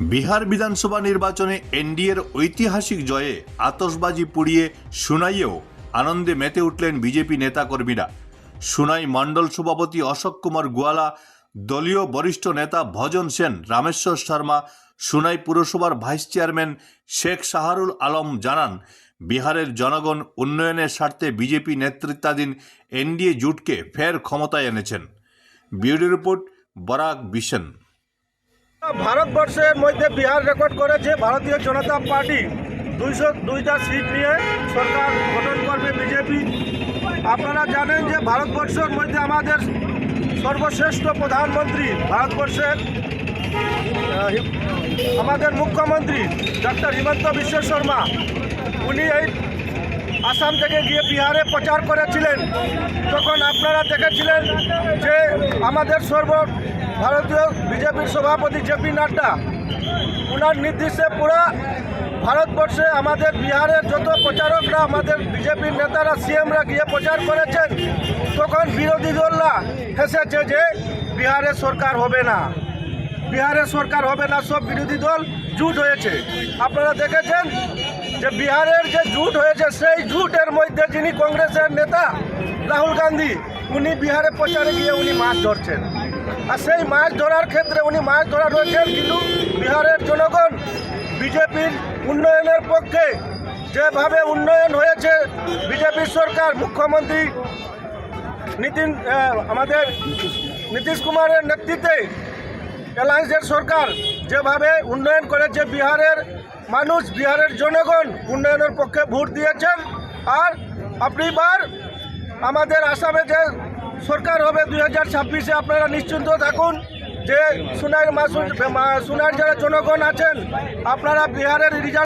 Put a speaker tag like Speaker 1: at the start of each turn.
Speaker 1: বিহার বিধানসভা নির্বাচনে এনডিএর ঐতিহাসিক জয়ে আতসবাজি পুড়িয়ে সুনাইয়েও আনন্দে মেতে উঠলেন বিজেপি নেতাকর্মীরা। সুনাই মণ্ডল সভাপতি অশোক কুমার গোয়ালা, দলীয় বরিষ্ঠ নেতা ভজন সেন, রামেশ্বর শর্মা, সুনাই পুরসভার ভাইস চেয়ারম্যান শেখ শাহরুল আলম জানান, বিহারের জনগণ উন্নয়নের স্বার্থে বিজেপি নেতৃত্বাধীন এনডিএ জোটকে ফের ক্ষমতায় এনেছেন। Bureau report Barak Bishen.
Speaker 2: ভারতবর্ষের মধ্যে বিহার রেকর্ড করেছে ভারতীয় জনতা পার্টি। দুইশো দুইটা সিট নিয়ে সরকার গঠন করবে বিজেপি। আপনারা জানেন যে ভারতবর্ষের মধ্যে আমাদের সর্বশ্রেষ্ঠ প্রধানমন্ত্রী ভারতবর্ষের আমাদের মুখ্যমন্ত্রী ডক্টর হিমন্ত বিশ্ব শর্মা। উনি এই আসাম থেকে গিয়ে বিহারে প্রচার করেছিলেন। তখন আপনারা দেখেছিলেন যে আমাদের সর্ব ভারতীয় বিজেপির সভাপতি জেপি নাড্ডা ওনার নির্দেশে পুরো ভারতবর্ষে আমাদের বিহারের যত প্রচারকরা, আমাদের বিজেপির নেতারা, সিএমরা গিয়ে প্রচার করেছেন, তখন বিরোধী দলরা হেসেছে যে বিহারের সরকার হবে না। বিহারের সরকার হবে না, সব বিরোধী দল জুট হয়েছে। আপনারা দেখেছেন যে বিহারের যে জুট হয়েছে, সেই জুটের মধ্যে যিনি কংগ্রেসের নেতা রাহুল গান্ধী, উনি বিহারে প্রচারে গিয়ে উনি মাছ ধরছেন। আর সেই মাছ ধরার ক্ষেত্রে উনি মাছ ধরা রয়েছেন কিন্তু বিহারের জনগণ বিজেপির উন্নয়নের পক্ষে যেভাবে উন্নয়ন হয়েছে বিজেপির সরকার, মুখ্যমন্ত্রী নীতিন আমাদের নীতিশ কুমারের নেতৃত্বে অ্যালায়েন্সের সরকার যেভাবে উন্নয়ন করেছে বিহারের মানুষ, বিহারের জনগণ উন্নয়নের পক্ষে ভোট দিয়েছেন। আর আপনি বার আমাদের আসামে যে সরকার হবে দুই হাজার ছাব্বিশে আপনারা নিশ্চিন্ত থাকুন যে সোনার মাসুল সোনার যারা জনগণ আছেন, আপনারা বিহারের রিজাল্ট